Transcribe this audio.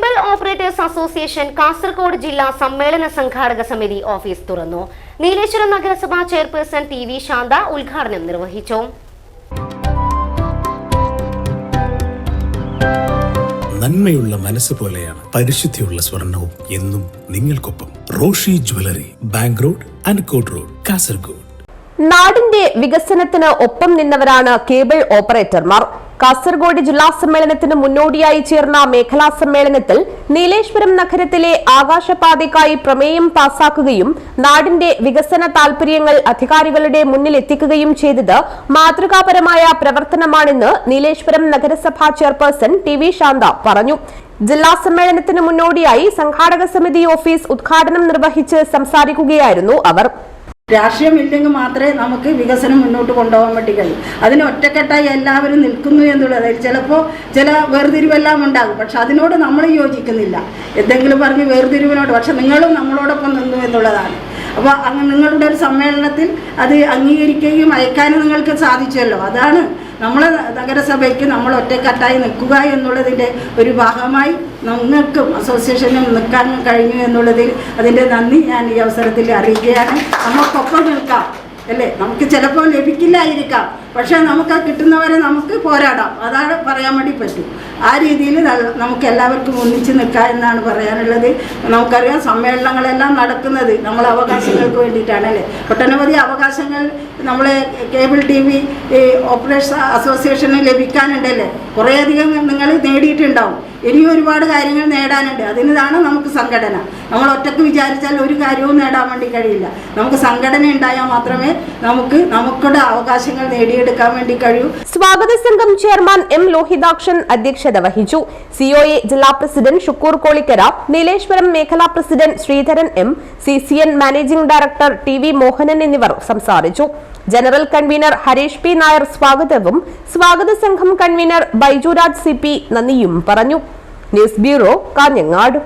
Cable operators association Kasaragod ജില്ലാ സമ്മേളന സംഘാടക സമിതി ഓഫീസ് തുറന്നു. നീലേശ്വരം നഗരസഭാ ചെയർപേഴ്സൺ ടി വി ശാന്ത ഉദ്ഘാടനം നിർവഹിച്ചു. നന്മയുള്ള മനസ്സ് പോലെയാണ് പരിശുദ്ധിയുള്ള സ്വർണവും എന്നും നിങ്ങൾക്കൊപ്പം റോഷി ജ്വല്ലറി ബാങ്ക് റോഡ് അൻകോട്ട് റോഡ് കാസർഗോഡ്. നാടിന്റെ വികസനത്തിന് ഒപ്പം നിന്നവരാണ് കേബിൾ ഓപ്പറേറ്റർമാർ. കാസർഗോഡ് ജില്ലാ സമ്മേളനത്തിന് മുന്നോടിയായി ചേർന്ന മേഖലാ സമ്മേളനത്തിൽ നീലേശ്വരം നഗരത്തിലെ ആകാശപാതയ്ക്കായി പ്രമേയം പാസാക്കുകയും നാടിന്റെ വികസന താൽപര്യങ്ങൾ അധികാരികളുടെ മുന്നിലെത്തിക്കുകയും ചെയ്തത് മാതൃകാപരമായ പ്രവർത്തനമാണെന്ന് നീലേശ്വരം നഗരസഭാ ചെയർപേഴ്സൺ ടി വി ശാന്ത പറഞ്ഞു. ജില്ലാ സമ്മേളനത്തിന് മുന്നോടിയായി സംഘാടക സമിതി ഓഫീസ് ഉദ്ഘാടനം നിർവഹിച്ച് സംസാരിക്കുകയായിരുന്നു അവർ. രാഷ്ട്രീയമില്ലെങ്കിൽ മാത്രമേ നമുക്ക് വികസനം മുന്നോട്ട് കൊണ്ടുപോകാൻ വേണ്ടി കഴിയൂ അതിന് ഒറ്റക്കെട്ടായി എല്ലാവരും നിൽക്കുന്നു എന്നുള്ളത് ചിലപ്പോൾ ചില വേർതിരിവെല്ലാം ഉണ്ടാകും. പക്ഷെ അതിനോട് നമ്മൾ യോജിക്കുന്നില്ല. എന്തെങ്കിലും പറഞ്ഞ് വേർതിരിവിനോട്. പക്ഷെ നിങ്ങളും നമ്മളോടൊപ്പം നിന്നു എന്നുള്ളതാണ്. അപ്പോൾ അങ്ങ് നിങ്ങളുടെ ഒരു സമ്മേളനത്തിൽ അത് അംഗീകരിക്കുകയും അയക്കാനും നിങ്ങൾക്ക് സാധിച്ചല്ലോ. അതാണ് നമ്മളെ നഗരസഭയ്ക്ക് നമ്മൾ ഒറ്റക്കെട്ടായി നിൽക്കുക എന്നുള്ളതിന്റെ ഒരു ഭാഗമായി നിങ്ങൾക്കും അസോസിയേഷനും നിൽക്കാൻ കഴിഞ്ഞു എന്നുള്ളതിൽ അതിന്റെ നന്ദി ഞാൻ ഈ അവസരത്തിൽ അറിയിക്കുകയാണ്. നമുക്കൊപ്പം നിൽക്കാം അല്ലേ? നമുക്ക് ചിലപ്പോൾ ലഭിക്കില്ലായിരിക്കാം. പക്ഷേ നമുക്ക് കിട്ടുന്നവരെ നമുക്ക് പോരാടാം. അതാണ് പറയാൻ വേണ്ടി പറ്റും. ആ രീതിയിൽ നമുക്ക് എല്ലാവർക്കും ഒന്നിച്ച് നിൽക്കാം എന്നാണ് പറയാനുള്ളത്. നമുക്കറിയാം സമ്മേളനങ്ങളെല്ലാം നടക്കുന്നത് നമ്മൾ അവകാശങ്ങൾക്ക് വേണ്ടിയിട്ടാണ് അല്ലേ? ഒട്ടനവധി അവകാശങ്ങൾ നമ്മളെ കേബിൾ ടി വി ഓപ്പറേഷൻ അസോസിയേഷന് ലഭിക്കാനുണ്ടല്ലേ കുറേയധികം നിങ്ങൾ നേടിയിട്ടുണ്ടാവും. ഇനിയും ഒരുപാട് കാര്യങ്ങൾ നേടാനുണ്ട്. അതിനാണ് നമുക്ക് സംഘടന. നമ്മൾ ഒറ്റയ്ക്ക് വിചാരിച്ചാൽ ഒരു കാര്യവും നേടാൻ വേണ്ടി കഴിയില്ല. നമുക്ക് സംഘടന ഉണ്ടായാൽ മാത്രമേ നമുക്ക് നമുക്കുടെ അവകാശങ്ങൾ നേടിയെടുക്കാൻ വേണ്ടി കഴിയൂ. സ്വാഗത സംഘം ചെയർമാൻ എം ലോഹിതാക്ഷൻ അധ്യക്ഷത വഹിച്ചു. സിഒഎ ജില്ലാ പ്രസിഡന്റ് ഷുക്കൂർ കോളിക്കര നീലേശ്വരം മേഖലാ president Sreedharan M C C N managing director T V Mohanan എന്നിവർ സംസാരിച്ചു. General convener Harish P Nair സ്വാഗതവും സ്വാഗത സംഘം കൺവീനർ ബൈജുരാജ് സി പി നന്ദിയും പറഞ്ഞു. News bureau Kanhangad.